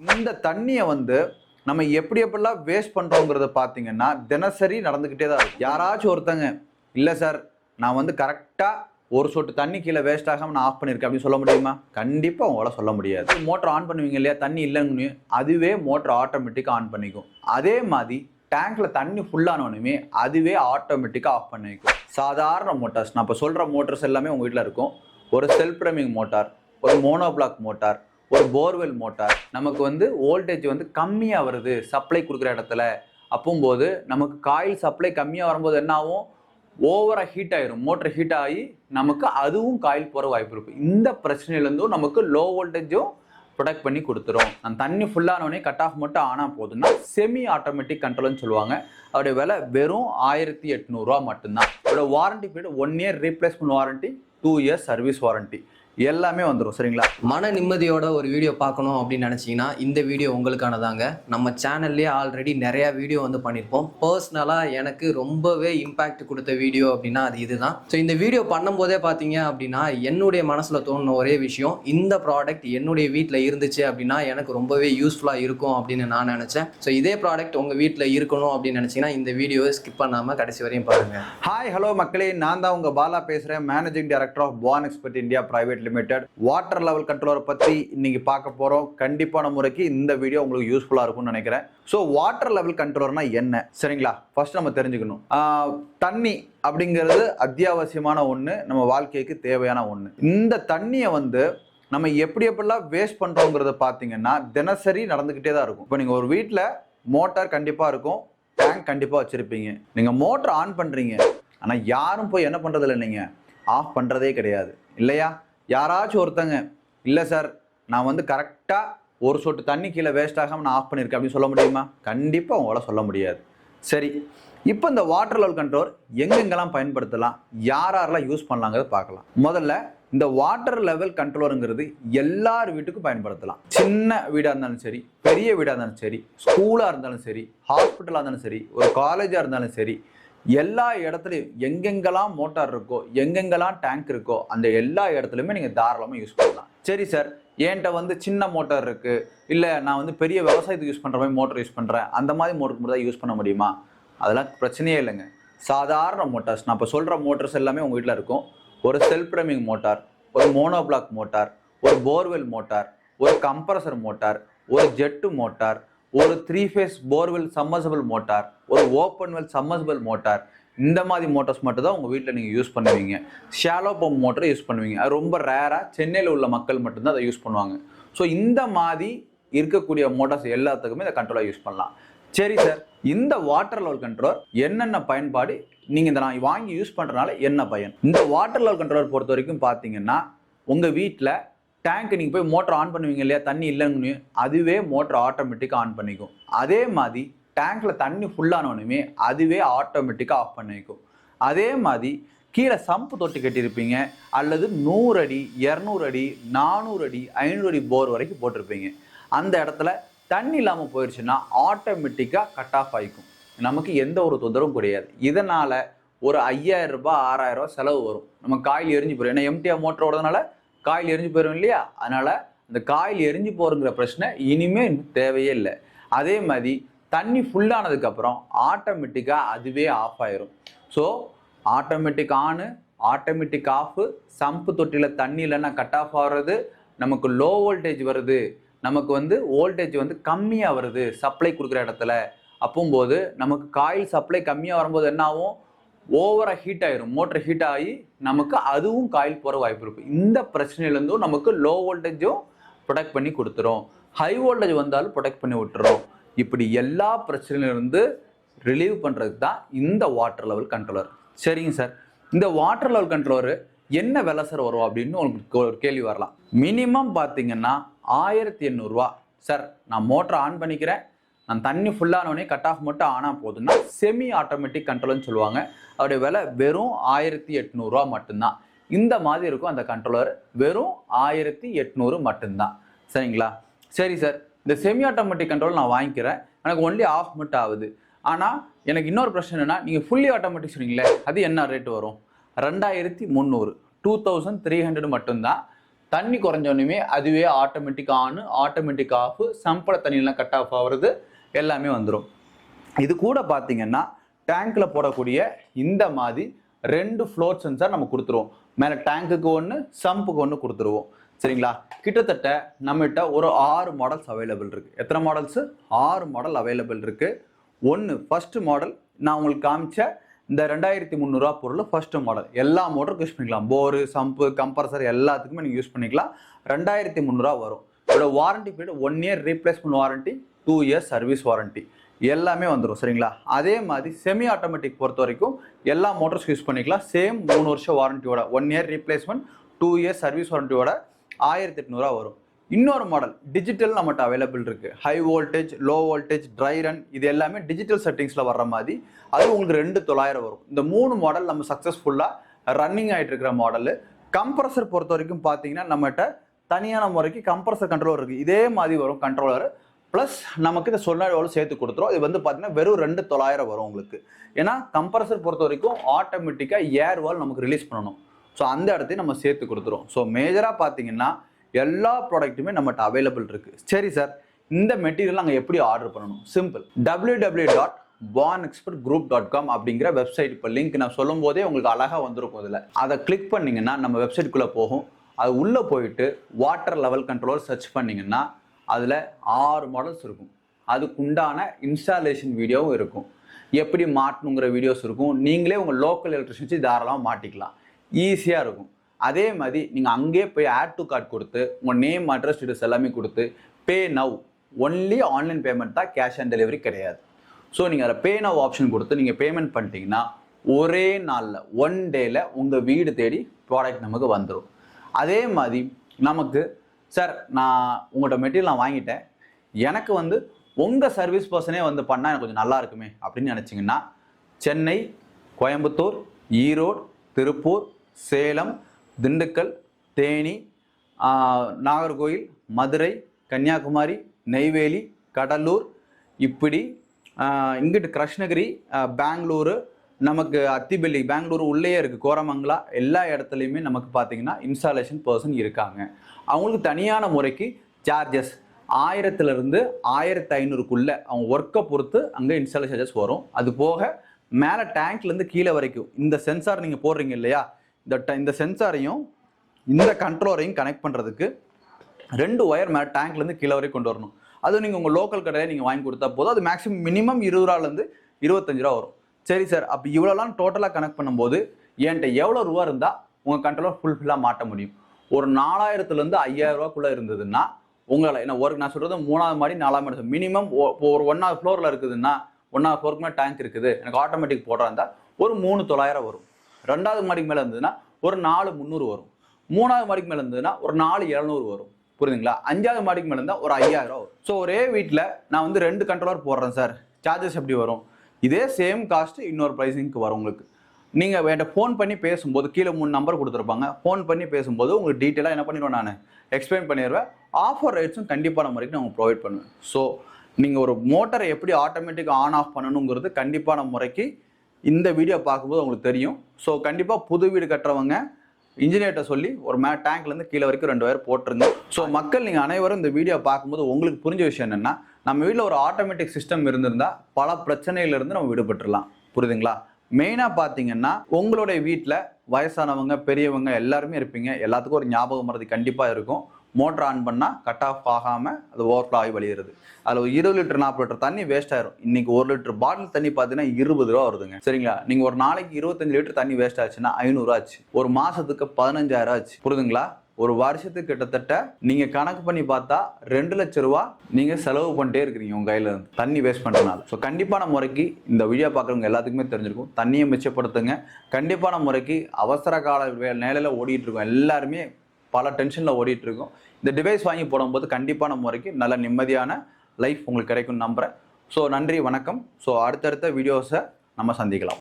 இந்த தண்ணியை வந்து நம்ம எப்படி எப்படிலாம் வேஸ்ட் பண்ணுறோங்கிறத பார்த்தீங்கன்னா தினசரி நடந்துக்கிட்டே தான் இருக்கும் யாராச்சும் ஒருத்தங்க இல்லை சார் நான் வந்து கரெக்டாக ஒரு சொட்டு தண்ணி கீழே வேஸ்ட் ஆகாமல் நான் ஆஃப் பண்ணியிருக்கேன் அப்படின்னு சொல்ல முடியுமா? கண்டிப்பாக உங்களால் சொல்ல முடியாது. மோட்டர் ஆன் பண்ணுவீங்க இல்லையா? தண்ணி இல்லைன்னு அதுவே மோட்டர் ஆட்டோமேட்டிக்காக ஆன் பண்ணிக்கும். அதே மாதிரி டேங்க்ல தண்ணி ஃபுல்லானோனுமே அதுவே ஆட்டோமேட்டிக்காக ஆஃப் பண்ணிக்கும். சாதாரண மோட்டார்ஸ் நான் இப்போ சொல்கிற மோட்டர்ஸ் எல்லாமே உங்கள் வீட்டில் இருக்கும். ஒரு செல்ஃப் ரமிங் மோட்டார் ஒரு மோனோ பிளாக் மோட்டார் ஒரு போர்வெல் மோட்டார் நமக்கு வந்து வோல்டேஜ் வந்து கம்மியாக வருது சப்ளை கொடுக்குற இடத்துல. அப்போம்போது நமக்கு காயில் சப்ளை கம்மியாக வரும்போது என்ன ஆகும் ஓவராக ஹீட் ஆயிரும். மோட்டர் ஹீட் ஆகி நமக்கு அதுவும் காயில் போகிற வாய்ப்பு இருக்குது இந்த பிரச்சனையிலேருந்தும் நமக்கு லோ வோல்டேஜும் ப்ரொடக்ட் பண்ணி கொடுத்துரும். அந்த தண்ணி ஃபுல்லானோடனே கட் ஆஃப் மட்டும் ஆனால் போதுன்னா செமி ஆட்டோமேட்டிக் கண்ட்ரோல்னு சொல்லுவாங்க. அதோடைய விலை வெறும் ஆயிரத்தி எட்நூறுரூவா மட்டும்தான். அதோட warranty period one year replacement warranty two years service warranty எல்லாமே வந்துடும் சரிங்களா? மன நிம்மதியோட ஒரு வீடியோ பார்க்கணும் அப்படின்னு நினச்சிங்கன்னா இந்த வீடியோ உங்களுக்கானதாங்க. நம்ம சேனல்லே ஆல்ரெடி நிறையா வீடியோ வந்து பண்ணியிருப்போம் பர்சனலாக எனக்கு ரொம்பவே இம்பேக்ட் கொடுத்த வீடியோ அப்படின்னா அது இதுதான். ஸோ இந்த வீடியோ பண்ணும்போதே பார்த்தீங்க அப்படின்னா என்னுடைய மனசில் தோணுன ஒரே விஷயம் இந்த ப்ராடக்ட் என்னுடைய வீட்டில் இருந்துச்சு அப்படின்னா எனக்கு ரொம்பவே யூஸ்ஃபுல்லாக இருக்கும் அப்படின்னு நான் நினச்சேன். ஸோ இதே ப்ராடக்ட் உங்கள் வீட்டில் இருக்கணும் அப்படின்னு நினச்சிங்கன்னா இந்த வீடியோவை ஸ்கிப் பண்ணாமல் கடைசி வரையும் பாருங்கள் ஹாய் ஹலோ மக்களே. நான் தான் உங்க பாலா பேசுறேன். Managing director of Pan Expert India private limited water level கண்ட்ரோலரை பற்றி இன்னைக்கு பார்க்க போகிறோம் கண்டிப்பான முறைக்கு இந்த வீடியோ உங்களுக்கு யூஸ்ஃபுல்லாக இருக்கும்னு நினைக்கிறேன். ஸோ வாட்டர் லெவல் கண்ட்ரோலர்னா என்ன? சரிங்களா? ஃபர்ஸ்ட் நம்ம தெரிஞ்சுக்கணும். தண்ணி அப்படிங்கிறது அத்தியாவசியமான ஒன்று நம்ம வாழ்க்கைக்கு தேவையான ஒன்று இந்த தண்ணியை வந்து நம்ம எப்படி எப்படிலாம் வேஸ்ட் பண்ணுறோங்கிறத பார்த்தீங்கன்னா தினசரி நடந்துக்கிட்டே தான் இருக்கும். இப்போ நீங்கள் ஒரு வீட்டில் மோட்டார் கண்டிப்பாக இருக்கும். டேங்க் கண்டிப்பாக வச்சுருப்பீங்க. நீங்கள் மோட்டர் ஆன் பண்ணுறீங்க ஆனால் யாரும் போய் என்ன பண்ணுறதில்ல நீங்கள் ஆஃப் பண்ணுறதே கிடையாது. இல்லையா? யாராச்சும் ஒருத்தங்க இல்லை சார் நான் வந்து கரெக்டாக ஒரு சொட்டு தண்ணி கீழே வேஸ்ட் ஆகாமல் நான் ஆஃப் பண்ணியிருக்கேன் அப்படின்னு சொல்ல முடியுமா? கண்டிப்பாக உங்களால் சொல்ல முடியாது. சரி இப்போ இந்த வாட்டர் லெவல் கண்ட்ரோல் எங்கெங்கெல்லாம் பயன்படுத்தலாம் யார் யாரெல்லாம் யூஸ் பண்ணலாங்கிறத பார்க்கலாம். முதல்ல இந்த வாட்டர் லெவல் கண்ட்ரோலுங்கிறது எல்லார் வீட்டுக்கும் பயன்படுத்தலாம். சின்ன வீடாக இருந்தாலும் சரி பெரிய வீடாக இருந்தாலும் சரி ஸ்கூலாக இருந்தாலும் சரி ஹாஸ்பிட்டலாக இருந்தாலும் சரி ஒரு காலேஜாக இருந்தாலும் சரி எல்லா இடத்துலையும் எங்கெங்கெல்லாம் மோட்டார் இருக்கோ எங்கெங்கெல்லாம் டேங்க் இருக்கோ அந்த எல்லா இடத்துலையுமே நீங்கள் தாராளமாக யூஸ் பண்ணலாம். சரி சார் என்கிட்ட வந்து சின்ன மோட்டார் இருக்குது இல்லை நான் வந்து பெரிய விவசாயத்துக்கு யூஸ் பண்ணுற மாதிரி மோட்டர் யூஸ் பண்ணுறேன் அந்த மாதிரி மோட்டருக்கு மட்டும் தான் யூஸ் பண்ண முடியுமா? அதெல்லாம் பிரச்சனையே இல்லைங்க. சாதாரண மோட்டார்ஸ் நான் இப்போ சொல்கிற மோட்டார்ஸ் எல்லாமே உங்கள் வீட்டில் இருக்கும். ஒரு செல்ஃப் ரமிங் மோட்டார் ஒரு மோனோபிளாக் மோட்டார் ஒரு போர்வெல் மோட்டார் ஒரு கம்ப்ரஸர் மோட்டார் ஒரு ஜெட்டு மோட்டார் ஒரு three phase borewell submersible motor ஒரு ஓப்பன் வெல் சம்மர்சபிள் மோட்டார் இந்த மாதிரி மோட்டார்ஸ் மட்டும் தான் உங்கள் வீட்டில் நீங்கள் யூஸ் பண்ணுவீங்க ஷாலோ பம்ப் மோட்டரை யூஸ் பண்ணுவீங்க. அது ரொம்ப ரேராக சென்னையில் உள்ள மக்கள் மட்டும்தான் அதை யூஸ் பண்ணுவாங்க. ஸோ இந்த மாதிரி இருக்கக்கூடிய மோட்டார்ஸ் எல்லாத்துக்குமே இதை கண்ட்ரோலாக யூஸ் பண்ணலாம். சரி சார் இந்த வாட்டர் லெவல் கண்ட்ரோல் என்னென்ன பயன்பாடு? நீங்கள் இந்த நான் வாங்கி யூஸ் பண்ணுறதுனால என்ன பயன்? இந்த வாட்டர் லெவல் கண்ட்ரோலர் பொறுத்த வரைக்கும் பார்த்தீங்கன்னா உங்கள் வீட்டில் டேங்க் நீங்கள் போய் மோட்டர் ஆன் பண்ணுவீங்க இல்லையா? தண்ணி இல்லைன்னு அதுவே மோட்டர் ஆட்டோமேட்டிக்காக ஆன் பண்ணிக்கும். அதே மாதிரி டேங்க்கில் தண்ணி ஃபுல்லானோனுமே அதுவே ஆட்டோமேட்டிக்காக ஆஃப் பண்ணிக்கும். அதே மாதிரி கீழே சம்பு தொட்டி கட்டியிருப்பீங்க. அல்லது நூறு அடி இரநூறு அடி நானூறு அடி ஐநூறு அடி போர் வரைக்கும் போட்டிருப்பீங்க. அந்த இடத்துல தண்ணி இல்லாமல் போயிடுச்சுன்னா ஆட்டோமேட்டிக்காக கட் ஆஃப் ஆகிக்கும் நமக்கு எந்த ஒரு தொந்தரவும் கிடையாது. இதனால் ஒரு ஐயாயிரம் ரூபாய் ஆறாயிரம் ரூபாய் செலவு வரும். நம்ம காயில் எரிஞ்சு போயிடும் ஏன்னா எம்டிஆர் மோட்டர் ஓடுறதுனால காயில் எரிஞ்சு போயிடும் இல்லையா? அதனால் அந்த காயில் எரிஞ்சு போகிறங்கிற பிரச்சனை இனிமே தேவையே இல்லை. அதே மாதிரி தண்ணி ஃபுல்லானதுக்கப்புறம் ஆட்டோமேட்டிக்காக அதுவே ஆஃப் ஆயிரும். So automatic on automatic off sump தொட்டியில் தண்ணி இல்லைன்னா கட் ஆஃப் ஆகிறது நமக்கு லோ வோல்டேஜ் வருது நமக்கு வந்து வோல்டேஜ் வந்து கம்மியாக வருது சப்ளை கொடுக்குற இடத்துல. அப்போம்போது நமக்கு காயில் சப்ளை கம்மியாக வரும்போது என்ன ஆகும்? ஓவராக ஹீட் ஆயிரும். மோட்டர் ஹீட் ஆகி நமக்கு அதுவும் காயில் போகிற வாய்ப்பு இருக்குது இந்த பிரச்சனையிலேருந்தும் நமக்கு லோ வோல்டேஜும் ப்ரொடெக்ட் பண்ணி கொடுத்துரும். ஹை வோல்டேஜ் வந்தாலும் ப்ரொடெக்ட் பண்ணி விட்டுரும். இப்படி எல்லா பிரச்சனையிலிருந்து ரிலீவ் பண்ணுறதுக்கு தான் இந்த வாட்டர் லெவல் கண்ட்ரோலர் சரிங்க சார் இந்த வாட்டர் லெவல் கண்ட்ரோலர் என்ன விலை சார் வரும் அப்படின்னு உங்களுக்கு ஒரு கேள்வி வரலாம். மினிமம் பார்த்தீங்கன்னா ஆயிரத்தி எண்ணூறுரூவா சார் நான் மோட்டரை ஆன் பண்ணிக்கிறேன். நான் தண்ணி ஃபுல்லானோடனே கட் ஆஃப் மட்டும் ஆனால் போதும்னா செமி ஆட்டோமேட்டிக் கண்ட்ரோல்னு சொல்லுவாங்க. அதோடைய விலை வெறும் ஆயிரத்தி எட்நூறுரூவா மட்டும்தான். இந்த மாதிரி இருக்கும் அந்த கண்ட்ரோலர் வெறும் ஆயிரத்தி எட்நூறு மட்டும்தான். சரிங்களா? சரி சார் இந்த செமி ஆட்டோமேட்டிக் கண்ட்ரோல் நான் வாங்கிக்கிறேன். எனக்கு ஒன்லி ஆஃப் மட்டும் ஆகுது. ஆனால் எனக்கு இன்னொரு பிரச்சனை என்னன்னா நீங்கள் ஃபுல்லி ஆட்டோமேட்டிக் சொன்னீங்களே அது என்ன ரேட் வரும்? ரெண்டாயிரத்தி முந்நூறு. டூ தௌசண்ட் த்ரீ ஹண்ட்ரட் மட்டும்தான். தண்ணி குறைஞ்சோடனே அதுவே ஆட்டோமேட்டிக் ஆன் ஆட்டோமேட்டிக் ஆஃப் சம்பள தண்ணியெல்லாம் கட் ஆஃப் ஆகுறது எல்லாமே வந்துடும் இது கூட பார்த்தீங்கன்னா டேங்க்ல போடக்கூடிய இந்த மாதிரி ரெண்டு ஃப்ளோர் சென்சார் நம்ம கொடுத்துருவோம். மேலே டேங்க்குக்கு ஒன்று சம்புக்கு ஒன்று கொடுத்துருவோம். சரிங்களா? கிட்டத்தட்ட நம்மகிட்ட ஒரு ஆறு மாடல்ஸ் அவைலபிள் இருக்கு. எத்தனை மாடல்ஸு ஆறு மாடல் அவைலபிள் இருக்கு. ஒன்று ஃபர்ஸ்ட் மாடல் நான் உங்களுக்கு காமிச்ச இந்த ரெண்டாயிரத்தி முந்நூறுரூவா பொருள் ஃபர்ஸ்ட் மாடல் எல்லா மோட்டருக்கும் யூஸ் பண்ணிக்கலாம். போரு சம்பு கம்ப்ரஸர் எல்லாத்துக்குமே நீங்கள் யூஸ் பண்ணிக்கலாம். ரெண்டாயிரத்தி முந்நூறுரூவா வரும். இதோட warranty period one year replacement warranty two years service warranty எல்லாமே வந்துடும் சரிங்களா? அதே மாதிரி செமி ஆட்டோமேட்டிக் பொறுத்த வரைக்கும் எல்லா மோட்டர்ஸ் யூஸ் பண்ணிக்கலாம். சேம் மூணு வருஷம் வாரண்டியோட one year replacement two years service வாரண்டியோட ஆயிரத்தி எட்நூறுவா வரும். இன்னொரு மாடல் டிஜிட்டல் நம்மகிட்ட அவைலபிள் இருக்கு. High voltage low voltage dry run இது எல்லாமே டிஜிட்டல் செட்டிங்ஸில் வர்ற மாதிரி. அது உங்களுக்கு ரெண்டு தொள்ளாயிரம் வரும். இந்த மூணு மாடல் நம்ம சக்ஸஸ்ஃபுல்லாக ரன்னிங் ஆகிட்டு இருக்கிற மாடலு கம்ப்ரஸர் பொறுத்த வரைக்கும் பார்த்தீங்கன்னா நம்மகிட்ட தனியான முறைக்கு கம்ப்ரஸர் கண்ட்ரோலர் இருக்குது இதே மாதிரி வரும் கண்ட்ரோலர் ப்ளஸ் நமக்கு இந்த சொல்லாடோட சேர்த்து கொடுத்துரும் இது வந்து பார்த்தீங்கன்னா வெறும் ரெண்டு தொள்ளாயிரம் வரும் உங்களுக்கு. ஏன்னா கம்ப்ரஸர் பொறுத்த வரைக்கும் ஆட்டோமேட்டிக்காக ஏர் வால் நமக்கு ரிலீஸ் பண்ணணும். ஸோ அந்த இடத்தையும் நம்ம சேர்த்து கொடுத்துரும் ஸோ மேஜராக பார்த்தீங்கன்னா எல்லா ப்ராடக்ட்டுமே நம்மகிட்ட அவைலபிள் இருக்குது சரி சார் இந்த மெட்டீரியல் நாங்கள் எப்படி ஆர்டர் பண்ணணும்? Simple W W dot Pan Expert group dot com அப்படிங்கிற வெப்சைட் இப்போ லிங்க் நான் சொல்லும் போதே உங்களுக்கு அழகாக வந்திருக்கும் இதில். அதை கிளிக் பண்ணிங்கன்னா நம்ம வெப்சைட்குள்ளே போகும். அது உள்ளே போயிட்டு வாட்டர் லெவல் கண்ட்ரோலர் சர்ச் பண்ணிங்கன்னா அதில் ஆறு மாடல்ஸ் இருக்கும். அதுக்கு உண்டான இன்ஸ்டாலேஷன் வீடியோவும் இருக்கும். எப்படி மாட்டணுங்கிற வீடியோஸ் இருக்கும். நீங்களே உங்கள் லோக்கல் எலக்ட்ரிஷியன்ஸை தாராளமாக மாட்டிக்கலாம். ஈஸியாக இருக்கும். அதே மாதிரி நீங்கள் அங்கேயே போய் ஆட் டு கார்டு கொடுத்து உங்கள் நேம் அட்ரஸ் டீட்டெயில்ஸ் எல்லாமே கொடுத்து pay now only online payment தான் கேஷ் ஆன் டெலிவரி கிடையாது. ஸோ நீங்கள் அதில் பே நவ் ஆப்ஷன் கொடுத்து நீங்கள் பேமெண்ட் பண்ணிட்டீங்கன்னா ஒரே நாளில் ஒன் டேயில் உங்கள் வீடு தேடி ப்ராடக்ட் நமக்கு வந்துடும் அதே மாதிரி நமக்கு சார் நான் உங்கள்கிட்ட மெட்டீரியல் நான் வாங்கிட்டேன். எனக்கு வந்து உங்கள் சர்வீஸ் பர்சனே வந்து பண்ணால் எனக்கு கொஞ்சம் நல்லா இருக்குமே அப்படின்னு நினச்சிங்கன்னா சென்னை கோயம்புத்தூர் ஈரோடு திருப்பூர் சேலம் திண்டுக்கல் தேனி நாகர்கோயில் மதுரை கன்னியாகுமரி நெய்வேலி கடலூர் இப்படி இங்கிட்டு கிருஷ்ணகிரி பெங்களூரு நமக்கு அத்திபெல்லி பெங்களூர் உள்ளேயே இருக்குது கோரமங்கலா எல்லா இடத்துலையுமே நமக்கு பார்த்தீங்கன்னா இன்ஸ்டாலேஷன் பர்சன் இருக்காங்க. அவங்களுக்கு தனியான முறைக்கு சார்ஜஸ் ஆயிரத்துலேருந்து ஆயிரத்தி ஐநூறுக்குள்ளே அவங்க ஒர்க்கை பொறுத்து அங்கே இன்ஸ்டாலேஷன் சார்ஜஸ் வரும். அது போக மேலே டேங்க்லேருந்து கீழே வரைக்கும் இந்த சென்சார் நீங்கள் போடுறீங்க இல்லையா? இந்த ட- இந்த சென்சாரையும் இந்த கண்ட்ரோலரையும் கனெக்ட் பண்ணுறதுக்கு ரெண்டு ஒயர் மேலே டேங்க்லேருந்து கீழே வரைக்கும் கொண்டு வரணும். அது நீங்கள் உங்கள் லோக்கல் கடையில் நீங்கள் வாங்கி கொடுத்தா போதும். அது மேக்ஸிமம் மினிமம் இருபது ரூபாலேருந்து இருபத்தஞ்சு ரூபா வரும். சரி சார் அப்போ இவ்வளோலாம் டோட்டலாக கனெக்ட் பண்ணும்போது என்கிட்ட எவ்வளோ ரூபா இருந்தால் உங்கள் கண்ட்ரோலர் ஃபுல்ஃபில்லாக மாட்ட முடியும்? ஒரு நாலாயிரத்துலேருந்து ஐயாயிரம் ரூபாக்குள்ளே இருந்ததுன்னா உங்களால் என்ன ஒரு நான் சொல்கிறது மூணாவது மாடி நாலாவது மாடி மினிமம் ஒரு ஒன்றாவது ஃப்ளோரில் இருக்குதுன்னா ஒன்றாவது ஃப்ளோருக்கு மேலே டேங்க் இருக்குது எனக்கு ஆட்டோமேட்டிக் போடுறா இருந்தால் ஒரு மூணு தொள்ளாயிரம் வரும். ரெண்டாவது மாடிக்கு மேலே இருந்ததுன்னா ஒரு நாலு முந்நூறு வரும். மூணாவது மாடிக்கு மேலே இருந்ததுன்னா ஒரு நாலு இரநூறு வரும். புரியுதுங்களா? அஞ்சாவது மாடிக்கு மேலே இருந்தால் ஒரு ஐயாயிரம் வரும். ஸோ ஒரே வீட்டில் நான் வந்து ரெண்டு கண்ட்ரோலர் போடுறேன் சார். சார்ஜஸ் எப்படி வரும்? இதே சேம் காஸ்ட் இன்னொரு ப்ரைஸிங்க்கு வரும் உங்களுக்கு. நீங்கள் என்கிட்ட ஃபோன் பண்ணி பேசும்போது கீழே மூணு நம்பர் கொடுத்துருப்பாங்க. ஃபோன் பண்ணி பேசும்போது உங்களுக்கு டீட்டெயிலாக என்ன பண்ணிடுவேன் நான்? எக்ஸ்பிளைன் பண்ணிடுவேன். ஆஃபர் ரேட்ஸும் கண்டிப்பான முறைக்கு நான் ப்ரொவைட் பண்ணுவேன். ஸோ நீங்கள் ஒரு மோட்டரை எப்படி ஆட்டோமேட்டிக் ஆன் ஆஃப் பண்ணணுங்கிறது கண்டிப்பான முறைக்கு இந்த வீடியோ பார்க்கும்போது உங்களுக்கு தெரியும். ஸோ கண்டிப்பாக புது வீடு கட்டுறவங்க இன்ஜினியர்கிட்ட சொல்லி ஒரு மே டேங்க்லேருந்து கீழே வரைக்கும் ரெண்டு வயர் போட்டுருங்க. ஸோ மக்கள் நீங்கள் அனைவரும் இந்த வீடியோ பார்க்கும்போது உங்களுக்கு புரிஞ்ச விஷயம் என்னென்னா நம்ம வீட்டில் ஒரு ஆட்டோமேட்டிக் சிஸ்டம் இருந்திருந்தால் பல பிரச்சனையிலிருந்து நம்ம விடுபட்டுடலாம் புரியுதுங்களா? மெயினாக பார்த்தீங்கன்னா உங்களுடைய வீட்டில் வயசானவங்க பெரியவங்க எல்லாருமே இருப்பீங்க. எல்லாத்துக்கும் ஒரு ஞாபகம் மறதி கண்டிப்பாக இருக்கும். மோட்டர் ஆன் பண்ணால் கட் ஆஃப் ஆகாமல் அது ஓவர்ஃப்ளோ ஆகி வழியிறது. அதில் ஒரு இருபது லிட்டர் நாற்பது லிட்டர் தண்ணி வேஸ்ட் ஆயிரும். இன்னைக்கு ஒரு லிட்டர் பாட்டில் தண்ணி பார்த்தீங்கன்னா இருபது ரூபா வருதுங்க. சரிங்களா? நீங்கள் ஒரு நாளைக்கு இருபத்தஞ்சு லிட்டர் தண்ணி வேஸ்ட் ஆச்சுன்னா ஐநூறுரூவா ஆச்சு. ஒரு மாதத்துக்கு பதினஞ்சாயிரம் ஆச்சு. புரியுதுங்களா? ஒரு வருஷத்துக்கு கிட்டத்தட்ட நீங்கள் கணக்கு பண்ணி பார்த்தா ரெண்டு லட்ச ரூபா நீங்கள் செலவு பண்ணிட்டே இருக்கிறீங்க உங்கள் கையில் இருந்து. தண்ணி வேஸ்ட் பண்ணுறதுனால ஸோ கண்டிப்பான முறைக்கு இந்த வீடியோ பார்க்குறவங்க எல்லாத்துக்குமே தெரிஞ்சிருக்கும். தண்ணியை மிச்சப்படுத்துங்க. கண்டிப்பான முறைக்கு அவசர கால வே- நிலையில ஓடிட்டு இருக்கோம். எல்லாருமே பல டென்ஷனில் ஓடிட்டு இருக்கோம் இந்த டிவைஸ் வாங்கி போடும்போது கண்டிப்பான முறைக்கு நல்ல நிம்மதியான லைஃப் உங்களுக்கு கிடைக்கும்னு நம்புகிறேன் ஸோ நன்றி வணக்கம். ஸோ அடுத்தடுத்த வீடியோஸை நம்ம சந்திக்கலாம்.